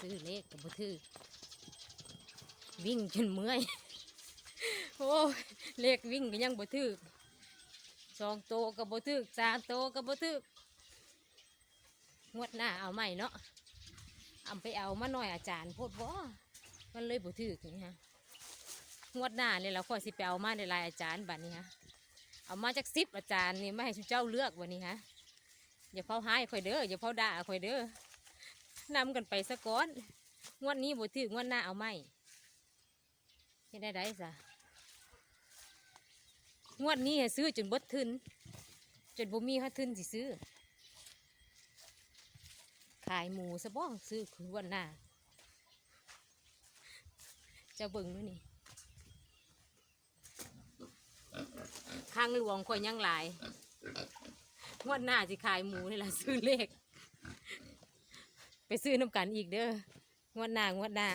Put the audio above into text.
ซื้อเลขกับบ่ถือวิ่งจนเมื่อยโอ้เลขวิ่งก็ยังบ่ถือสองโตกับบ่ถือสามโตกับบ่ถืองวดหน้าเอาใหม่เนาะเอาไปเอามาหน่อยอาจารย์โพดบ่มันเลยบ่ถือนี่ฮะงวดหน้าเนี่ยเราค่อยสิไปเอามาในลายอาจารย์บัดนี้ฮะเอามาจากสิบอาจารย์นี่ไม่ให้เจ้าเลือกวันนี้ฮะอย่าเผาหายข่อยเด้ออย่าเผาด่าข่อยเด้อ นำกันไปสะก้อน งวดนี้บ่ถืองวดหน้าเอาไหมเฮ็ดได้ได้ซะงวดนี้ให้ซื้อจนบดทุนจนบ่มีเขาทุนสิซื้อ ขายหมูซะบ้องซื้อคืองวันหน้าจะเบิ่งดูนี่ข้างหลวงข่อยยังหลายงวดหน้าสิขายหมูนี่แหละซื้อเลข ไปซื้อน้ำกันอีกเด้องวดหน้างวดหน้า